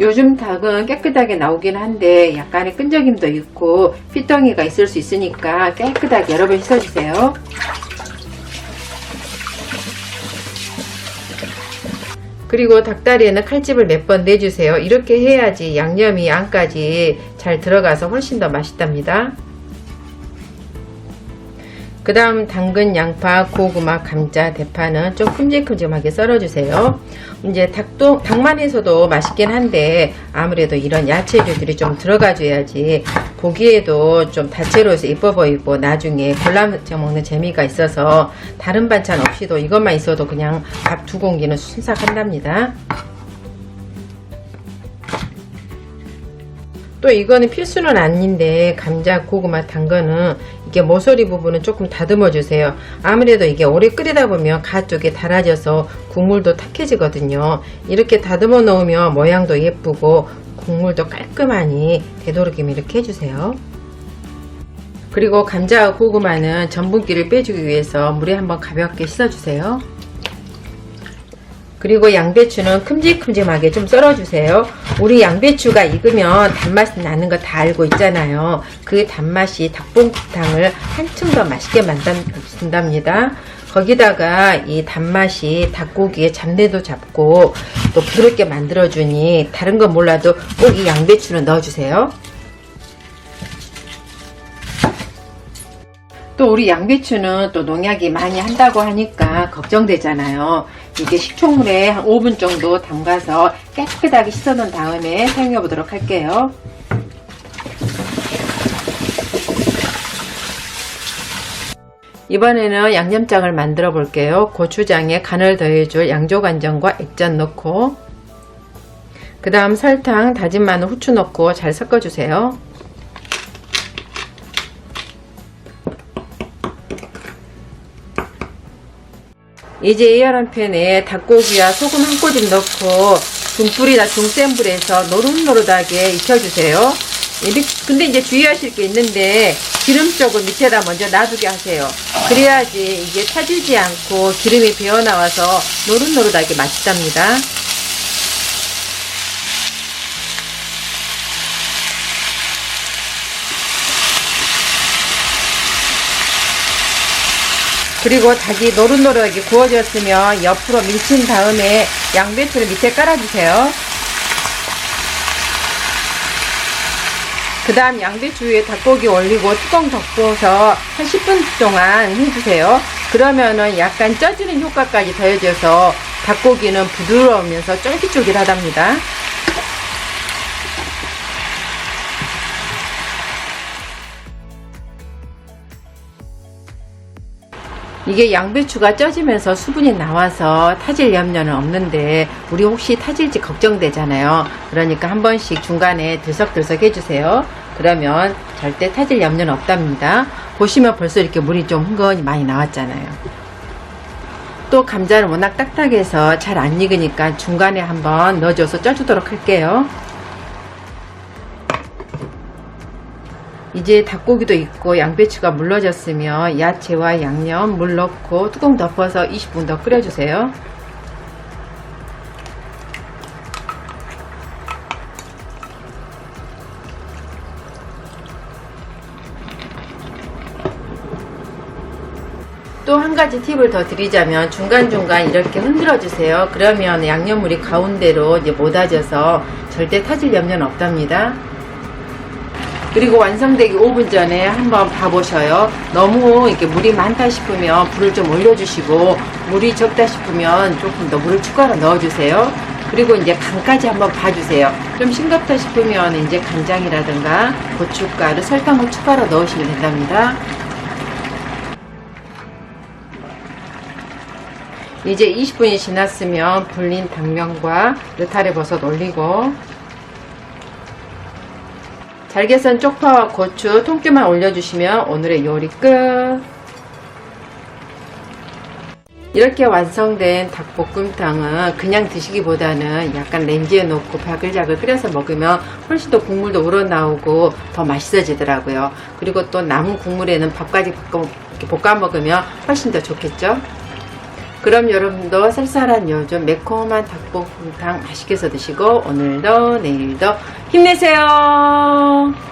요즘 닭은 깨끗하게 나오긴 한데 약간의 끈적임도 있고 피덩이가 있을 수 있으니까 깨끗하게 여러 번 씻어주세요. 그리고 닭다리에는 칼집을 몇 번 내주세요. 이렇게 해야지 양념이 안까지 잘 들어가서 훨씬 더 맛있답니다. 그 다음 당근, 양파, 고구마, 감자, 대파는 좀 큼직큼직하게 썰어주세요. 이제 닭도, 닭만 해서도 맛있긴 한데 아무래도 이런 야채류들이 좀 들어가줘야지 보기에도 좀 다채로워서 예뻐 보이고 나중에 골라서 먹는 재미가 있어서 다른 반찬 없이도 이것만 있어도 그냥 밥 두 공기는 순삭한답니다. 또 이거는 필수는 아닌데 감자, 고구마, 당근은 이게 모서리 부분은 조금 다듬어 주세요. 아무래도 이게 오래 끓이다 보면 가 쪽에 달아져서 국물도 탁해지거든요. 이렇게 다듬어 놓으면 모양도 예쁘고 국물도 깔끔하니 되도록이면 이렇게 해주세요. 그리고 감자와 고구마는 전분기를 빼주기 위해서 물에 한번 가볍게 씻어주세요. 그리고 양배추는 큼직큼직하게 좀 썰어주세요. 우리 양배추가 익으면 단맛이 나는 거 다 알고 있잖아요. 그 단맛이 닭볶음탕을 한층 더 맛있게 만든답니다. 거기다가 이 단맛이 닭고기의 잡내도 잡고 또 부드럽게 만들어주니 다른 건 몰라도 꼭 이 양배추는 넣어주세요. 또 우리 양배추는 또 농약이 많이 한다고 하니까 걱정되잖아요. 이게 식초물에 한 5분 정도 담가서 깨끗하게 씻어놓은 다음에 사용해 보도록 할게요. 이번에는 양념장을 만들어 볼게요. 고추장에 간을 더해줄 양조간장과 액젓 넣고 그 다음 설탕, 다진 마늘, 후추 넣고 잘 섞어주세요. 이제 에어란 팬에 닭고기와 소금 한 꼬집 넣고 중불이나 중센 불에서 노릇노릇하게 익혀주세요. 근데 이제 주의하실 게 있는데 기름 쪽을 밑에다 먼저 놔두게 하세요. 그래야지 이게 타지지 않고 기름이 배어나와서 노릇노릇하게 맛있답니다. 그리고 닭이 노릇노릇하게 구워졌으면 옆으로 밀친 다음에 양배추를 밑에 깔아주세요. 그 다음 양배추 위에 닭고기 올리고 뚜껑 덮어서 한 10분 동안 해주세요. 그러면은 약간 쪄지는 효과까지 더해져서 닭고기는 부드러우면서 쫄깃쫄깃하답니다. 이게 양배추가 쪄지면서 수분이 나와서 타질 염려는 없는데 우리 혹시 타질지 걱정되잖아요. 그러니까 한 번씩 중간에 들썩들썩 해주세요. 그러면 절대 타질 염려는 없답니다. 보시면 벌써 이렇게 물이 좀 흥건히 많이 나왔잖아요. 또 감자는 워낙 딱딱해서 잘 안 익으니까 중간에 한번 넣어줘서 쪄주도록 할게요. 이제 닭고기도 있고 양배추가 물러졌으면 야채와 양념 물 넣고 뚜껑 덮어서 20분 더 끓여주세요. 또 한 가지 팁을 더 드리자면 중간중간 이렇게 흔들어 주세요. 그러면 양념물이 가운데로 이제 못아져서 절대 타질 염려는 없답니다. 그리고 완성되기 5분 전에 한번 봐보셔요. 너무 이렇게 물이 많다 싶으면 불을 좀 올려주시고 물이 적다 싶으면 조금 더 물을 추가로 넣어주세요. 그리고 이제 간까지 한번 봐주세요. 좀 싱겁다 싶으면 이제 간장이라든가 고춧가루, 설탕을 추가로 넣으시면 된답니다. 이제 20분이 지났으면 불린 당면과 느타리 버섯 올리고 잘게 썬 쪽파와 고추, 통깨만 올려주시면 오늘의 요리 끝! 이렇게 완성된 닭볶음탕은 그냥 드시기보다는 약간 렌즈에 넣고 바글바글 끓여서 먹으면 훨씬 더 국물도 우러나오고 더 맛있어지더라고요. 그리고 또 남은 국물에는 밥까지 볶아 먹으면 훨씬 더 좋겠죠? 그럼 여러분도 쌀쌀한 요즘 매콤한 닭볶음탕 맛있게 해서 드시고 오늘도 내일도 힘내세요.